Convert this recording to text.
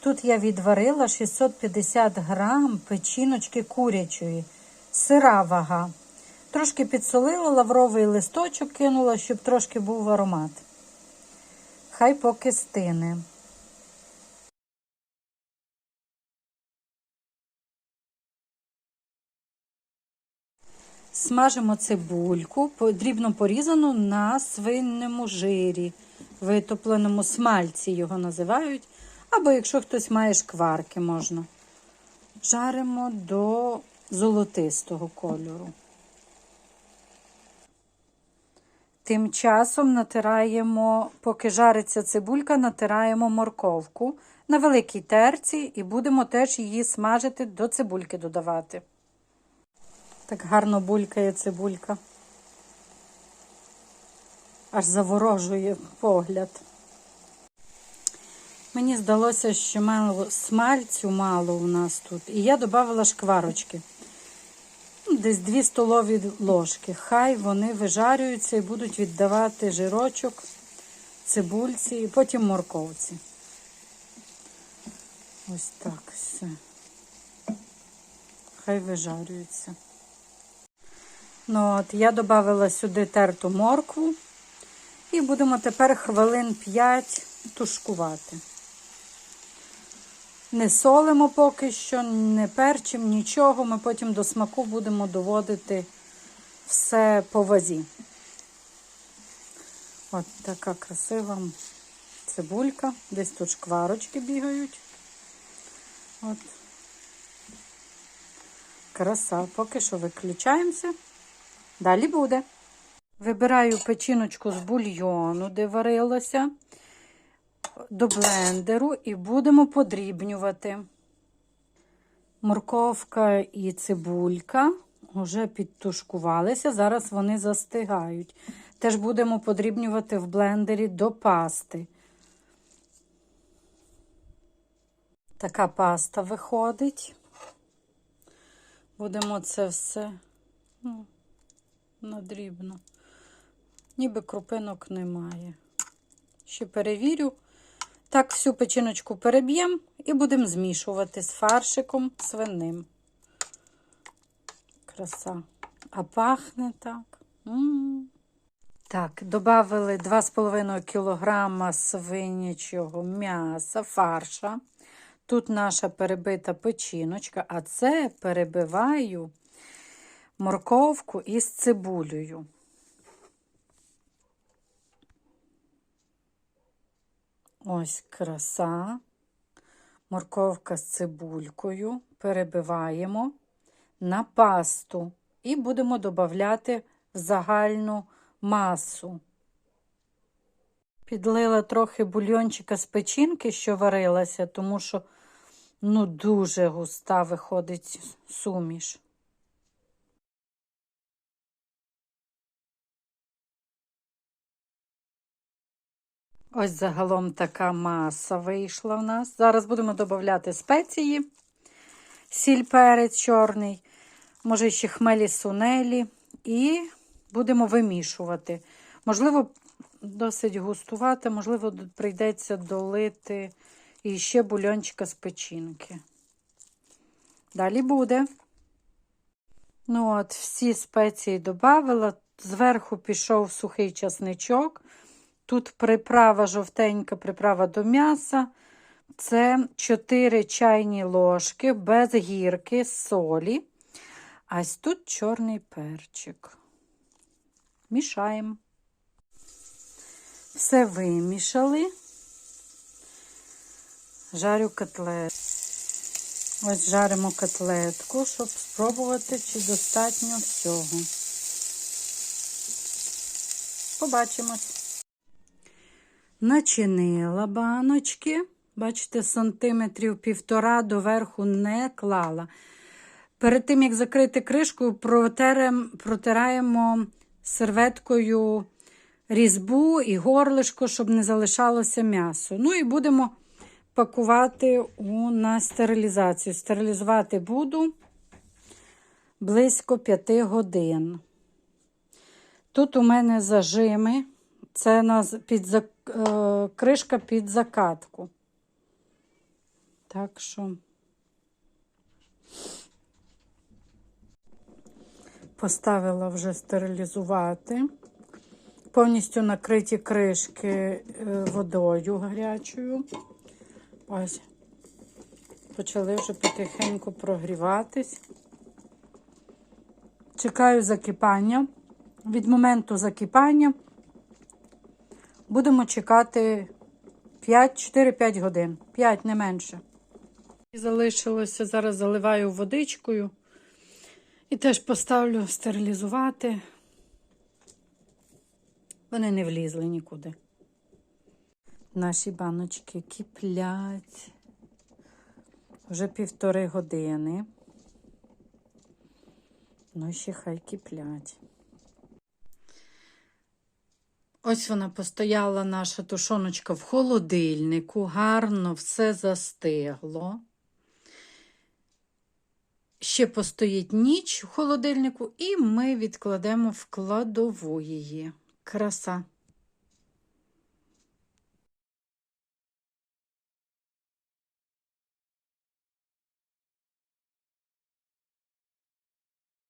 Тут я відварила 650 грам печіночки курячої, сира вага. Трошки підсолила, лавровий листочок кинула, щоб трошки був аромат. Хай поки стине. Смажимо цибульку, дрібно порізану на свинному жирі, витопленому смальці його називають. Або якщо хтось має шкварки, можна. Жаримо до золотистого кольору. Тим часом натираємо, поки жариться цибулька, натираємо морковку на великій терці і будемо теж її смажити до цибульки додавати. Так гарно булькає цибулька. Аж заворожує погляд. Мені здалося, що мало смальцю мало у нас тут. І я додавала шкварочки. Ну, Десь 2 столові ложки. Хай вони вижарюються і будуть віддавати жирочок, цибульці і потім морковці. Ось так все. Хай вижарюються. Ну от, я додала сюди терту моркву і будемо тепер хвилин 5 тушкувати. Не солимо поки що, не перчим, нічого. Ми потім до смаку будемо доводити все по вазі. От така красива цибулька. Десь тут шкварочки бігають. От. Краса. Поки що виключаємося. Далі буде. Вибираю печіночку з бульйону, де варилося, до блендеру і будемо подрібнювати. Морковка і цибулька вже підтушкувалися, зараз вони застигають. Теж будемо подрібнювати в блендері до пасти. Така паста виходить. Будемо це все ну, надрібно. Ніби крупинок немає. Ще перевірю. Так, всю печіночку переб'ємо і будемо змішувати з фаршиком свиним. Краса. А пахне так. М. Так, додали 2,5 кг свинячого м'яса, фарша. Тут наша перебита печіночка, а це перебиваю морковку із цибулею. Ось краса. Морковка з цибулькою. Перебиваємо на пасту і будемо додати в загальну масу. Підлила трохи бульйончика з печінки, що варилася, тому що ну, дуже густа виходить суміш. Ось загалом така маса вийшла в нас. Зараз будемо додати спеції, сіль перець чорний, може ще хмелі сунелі, і будемо вимішувати. Можливо, досить густувати, можливо, прийдеться долити і ще бульончика з печінки. Далі буде. Ну, от, всі спеції додавала. Зверху пішов сухий часничок. Тут приправа жовтенька, приправа до м'яса. Це 4 чайні ложки без гірки, солі. А ось тут чорний перчик. Мішаємо. Все вимішали. Жарю котлет. Ось жаримо котлетку, щоб спробувати, чи достатньо всього. Побачимось. Начинила баночки. Бачите, сантиметрів півтора доверху не клала. Перед тим, як закрити кришкою, протираємо серветкою різьбу і горлишко, щоб не залишалося м'ясо. Ну і будемо пакувати на стерилізацію. Стерилізувати буду близько 5 годин. Тут у мене зажими. Це на, під, е, кришка під закатку. Так що поставила вже стерилізувати. Повністю накриті кришки е, водою гарячою. Ось. Почали вже потихеньку прогріватись. Чекаю закипання. Від моменту закипання будемо чекати 5-4-5 годин. 5 не менше. І залишилося, зараз заливаю водичкою. І теж поставлю стерилізувати. Вони не влізли нікуди. Наші баночки киплять. Вже півтори години. Ну, ще хай киплять. Ось вона постояла, наша тушоночка в холодильнику, гарно все застигло. Ще постоїть ніч в холодильнику, і ми відкладемо в кладову її. Краса.